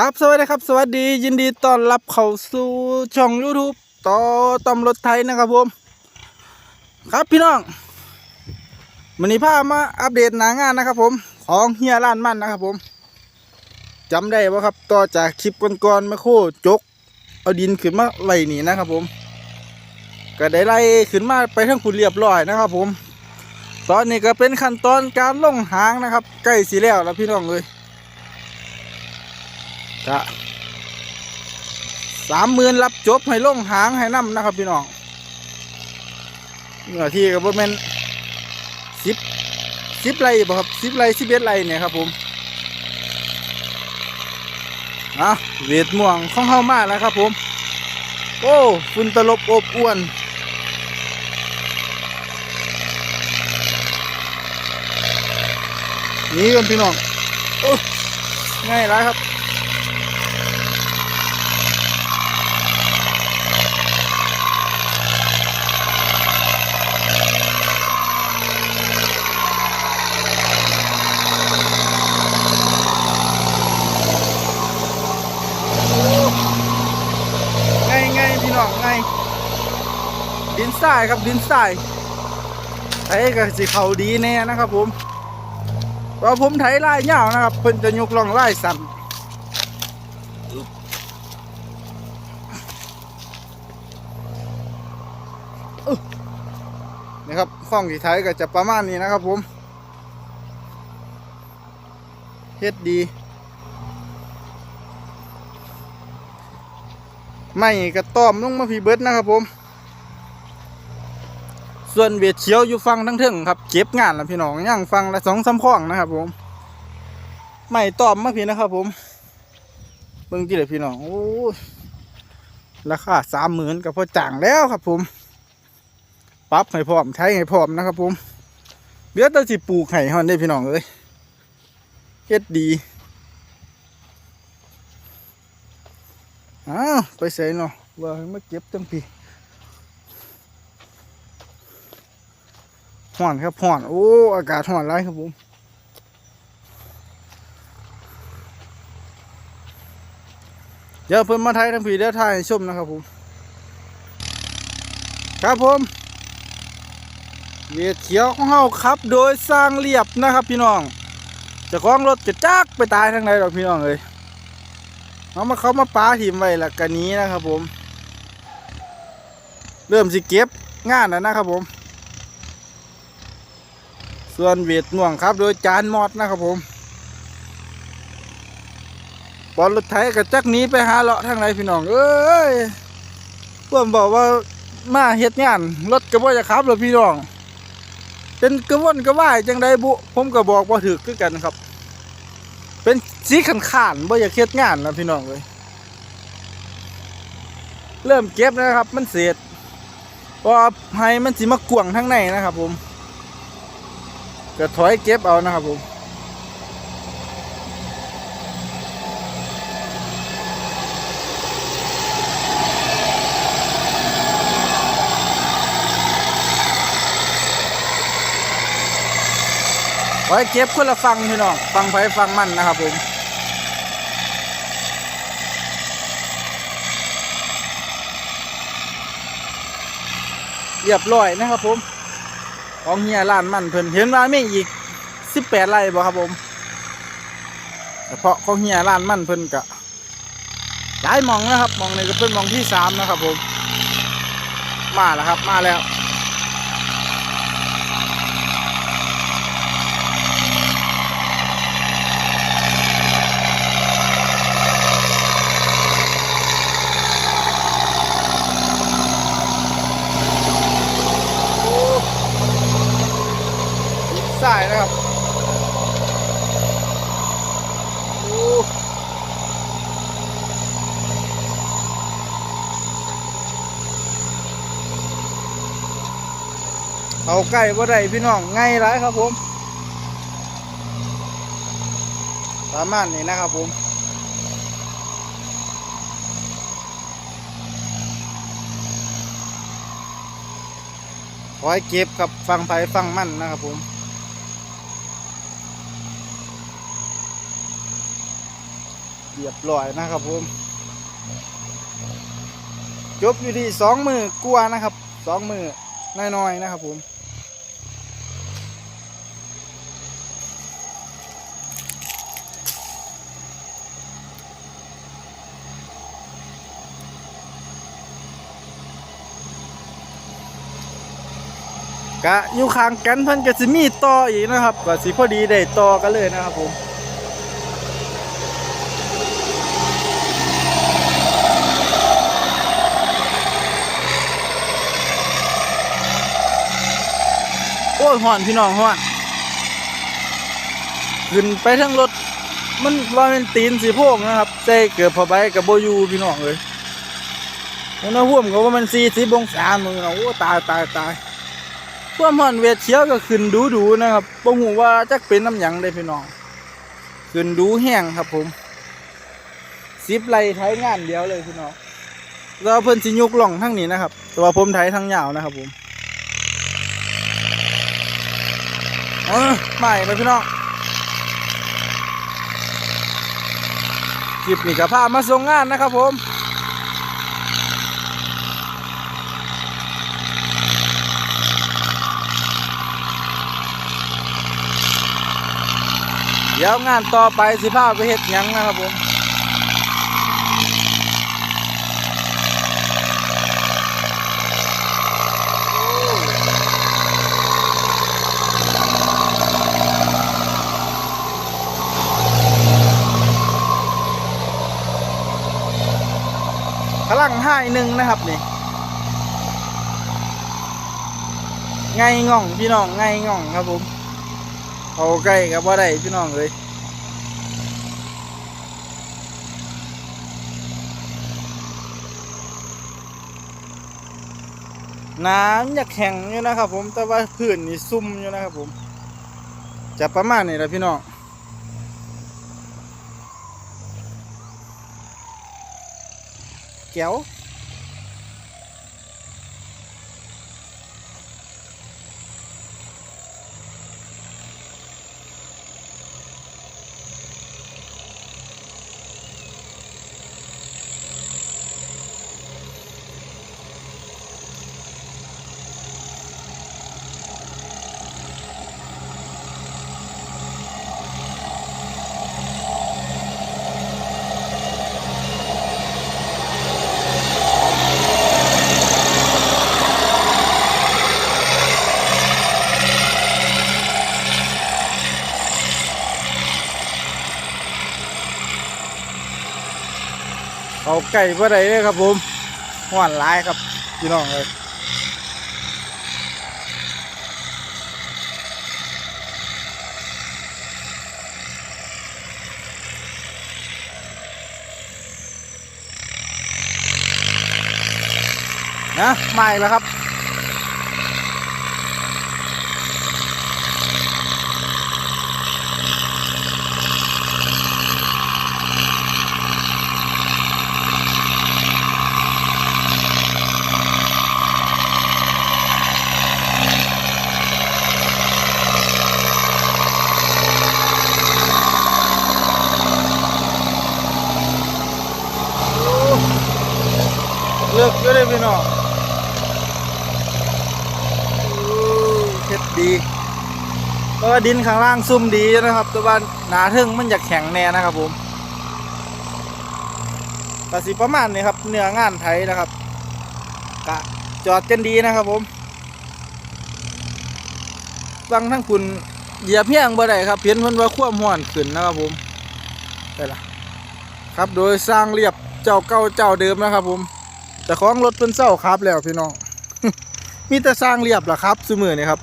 ครับสวัสดีครับ สวัสดียินดีต้อนรับเข้าสู่ช่อง YouTube ต่อตำรถไทยนะครับผม ครับพี่น้องวันนี้พามาอัปเดตหนางานนะครับผม ของเฮียร้านมันนะครับผมจำได้ป่ะครับต่อจากคลิปก่อนๆมาโคจก เอาดินขึ้นมาไว้นี่นะครับผม ก็ได้ไล่ขึ้นมาไปทั้งคุณเรียบร้อยนะครับผม ตอนนี้ก็เป็นขั้นตอนการลงหางนะครับ ใกล้สีแล้วแล้วพี่น้องเลย ก็สามหมื่นรับจบให้ลงหางให้น้ำนะครับพี่น้องเนื้อที่ก็บ่แม่นสิบสิบไรบ่ครับสิบไรสิบเอ็ดไรเนี่ยครับผมอะเวทม่วงของเข้ามาแล้วครับผม โอ้ฝุ่นตลบอบอ้วนนี่กันพี่น้องโอ้ง่ายแล้วครับ ไงไงพี่น้องไงดิน ทรายครับดินทรายไถก็สิเขาดีแน่นะครับ ผมเพราผมไถไลายยาวนะครับ เพิ่นจะยกล่องลายสั่นนะครับข้องที่ไถก็จะประมาณนี้นะครับ ผมเฮ็ดดี ไม่กระต้อมลงมาพีเบิดนะครับผม ส่วนเวียดเชียวอยู่ฟังทั้งเทึงครับ เก็บงานแล้วพี่น้องย่างฟังละสองสามข้องนะครับผมไม่ตอมมากพี่นะครับ ผมเบิ่งที่เลยพี่น้องโอ้ราคาสามหมื่นกับพอจ่างแล้วครับ ผมปั๊บให้พร้อมใช้ให้พร้อมนะครับ ผมเดี๋ยวเราสิปลูกไห่ฮอนได้พี่น้องเอ้ยเฮ็ดดีอ้าวไปใส่เนาะว่าให้มาเก็บจังพี่ ห่อนครับห่อนโอ้อากาศห่อนไรครับผมเดี๋ยวเพิ่นมาไทยทั้งผีเดี๋ยวถ่ายให้ชมนะครับผมครับผมเวียดเขียวของเฮาครับ โดยสร้างเรียบนะครับ พี่น้องจะคล้องรถจะจักไปตายทางไหนหรอกพี่น้องเอ้ยเอามาเขามาปาหิมไว้ละกันนี้นะครับผม เริ่มสิเก็บงานแล้วนะครับผม ส่วนเวทน่วงครับ โดยจานมอดนะครับผม บอลรถไถกับจักนี้ไปหาเลาะทางไหนพี่น้อง เอ้ยเพื่อนบอกว่ามาเฮ็ดงาน รถกระบะจะขับเลยพี่น้อง เป็นกระวนกระว่ายจังไดบุ ผมก็บอกว่าถือคือกันครับ เป็นสีขันขานบ่อยากเฮ็ดงานแล้วพี่น้องเลยเริ่มเก็บนะครับ มันเสร็จพราะว่าให้มันสิมากวงทั้งในนะครับผม ก็ถอยเก็บเอานะครับผมถอยเก็บคนละฟังพี่น้องฟังไฟฟังมันนะครับผมเรียบร้อยนะครับผม ของเฮียร้านมันเพิ่นเห็นว่าไม่อีกสิบแปดไร่บ่ครับผมเฉพาะของเฮียร้านมันเพิ่นกะหลายมองนะครับมองในี้ก็เป็นมองที่สามนะครับผม มาแล้วครับมาแล้ว สายนะครับโอ้ เอาใกล้บ่ได้พี่น้องง่ายไรครับผมประมาณนี้นะครับผมขอให้เก็บกับฟังไผ่ฟังมั่นนะครับผมเรียบร้อยนะครับผม จบอยู่ที่สองมือกลัวนะครับสองมือน้อยๆนะครับผม กะอยู่ข้างกันเพิ่นก็สิมีต่ออีกนะครับก็สิพอดีได้ต่อกันเลยนะครับผมโอ้ยห่อนพี่น้องห่อนขึ้นไปทั้งรถ มันว่าเป็นตีนสีโพกนะครับใจเกือบพอใบกับโบยูพี่น้องเลยอุณหภูมิก็ว่ามันสีสิบงศามือนะโอ้ตายตายตาย ความห่อนเวทเชียวก็ขึ้นดูดูนะครับบ่หูว่าจักเป็นน้ำหยังได้พี่น้อง ขึ้นดูแห้งครับผมสิบไร่ไทยงานเดียวเลยพี่น้องแล้วเพิ่นสิยกล่องทั้งนี้นะครับ แต่ว่าผมไทยทั้งยาวนะครับผมเออไม่ไปพี่น้องคลิปนี้ก็พามาส่งงานนะครับผม เดี๋ยวงานต่อไปสิพาไปเฮ็ดยังนะครับผมพลังห้าหนึ่งนะครับนี่ไงง่องพี่น้องไงง่องครับผม เอาใกล้กับว่าได้พี่น้องเลยน้ำอยากแข็งอยู่นะครับผม แต่ว่าพื้นนี่ซุ่มอยู่นะครับผม จะประมาณนี้แหละพี่น้องแก้ว ไก่เพื่อใดเลยครับผมห่อนหลายครับพี่น้องเลยนะไม่แล้วครับ เลือกก็ได้พี่น้องโอ้เฮ็ดดีเพราะ ว่าดินข้างล่างซุ่มดีนะครับแต่ว่าหนาทึ่งมันอยากแข็งแน่นะครับผมกสิประมาณนี้ครับเนื้องานไทยนะครับกะจอดกันดีนะครับผมฟังทั้งคุณเหยียบเพียงบ่ได้ครับเพี้ยนพิ่นว่าความห้อนขึ้นนะครับผมได้ละครับโดยสร้างเรียบเจ้าเก่าเจ้าเดิมนะครับ ผม แต่ของรถเพิ่นเศร้าครับแล้วพี่น้อง มีแต่สร้างเรียบล่ะครับซุมือนี่ครับ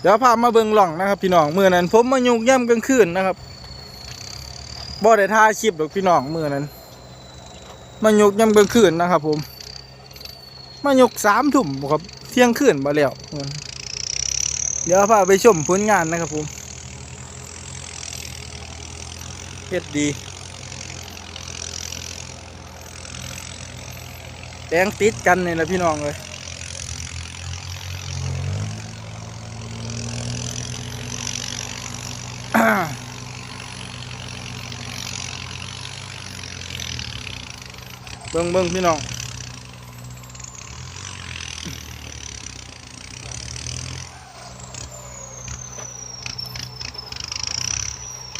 เดี๋ยวพามาเบิ่งหล่องนะครับ พี่น้องมือนั้น ผมมายุกย่ำกลางคืนนะครับบ่ได้ท่าคลิปหรอกพี่น้องมือนั้น มายุกย่ำกลางคืนนะครับ ผม มายุกสามทุ่มครับเที่ยงคืนมาแล้วเดี๋ยวพาไปชมผลงานนะครับผมเฮ็ดดีแดงติดกันนี่แหละพี่น้องเลย เบิ่งเบิ่งพี่น้อง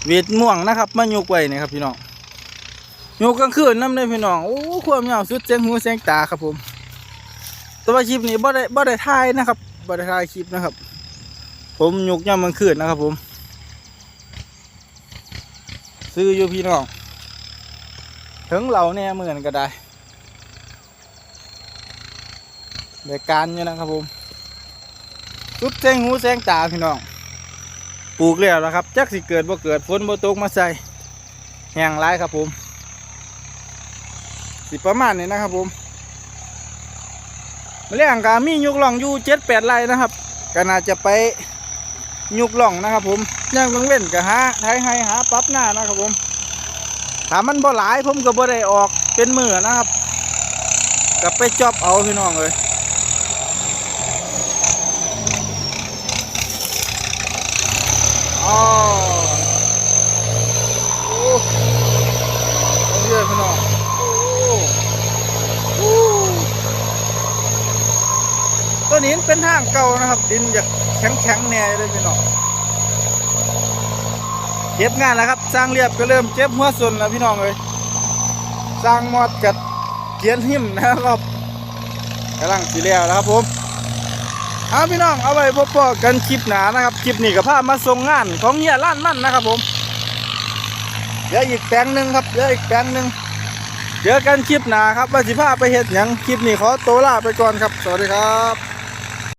เวีดม่วงนะครับมายุกไว้นี่ครับพี่น้องยุกกลางคืนน้ำเลยพี่น้องโอ้ความยาวสุดเสียงหูเสียงตาครับผมแตัวาคลิปนี้บ่ได้บ่ได้ถ่ายนะครับบ่ได้ถ่ายคลิปนะครับ ผมยุกย่ำกลางคืนนะครับผมซื้ออยู่พี่น้อง ถึงเราเนี่ยเหมือนก็ได้ได้การอยู่นะครับผมสุดแสงหูแสงตาพี่น้อง ปลูกแล้วแล้วครับ จักสิเกิดบ่เกิดฝนบ่ตกมาใส่แห้งไรครับผม สิประมาณนี้นะครับผมมาเลี้ยงการมียุกหล่องอยู่เจ็ดแปดไร่นะครับก็น่าจะไปยุกหล่องนะครับผมย่างเบิ่งเว้นก็หาไทยให้หาปั๊บหน้านะครับผม ถ้ามันบ่หลายผมก็บ่ได้ออกเป็นมือนะครับกับไปจอบเอาพี่น้องเลยอ๋อโอ้เยอะพี่น้องโอ้โอ้ตัวนี้เป็นทางเก่านะครับ ดินอยากแข็งๆแน่เลยพี่น้อง เก็บงานแล้วครับสร้างเรียบก็เริ่มเจ็บหัวส่วนแล้วพี่น้องเลยสร้างมอดกัดเกียนหิมนะครับกำลังสีแล้วแล้วครับผมเอาพี่น้องเอาไว้พบกันคลิปหนานะครับคลิปนี้กับภาพมาส่งงานของเฮียล้านมั่นนะครับผมเดี๋ยวอีกแปลงหนึ่งครับเดี๋ยวอีกแปลงหนึ่งเจอกันคลิปหนาครับว่าสิพาพไปเห็ดหยังคลิปนี้ขอโตัวลาไปก่อนครับ สวัสดีครับ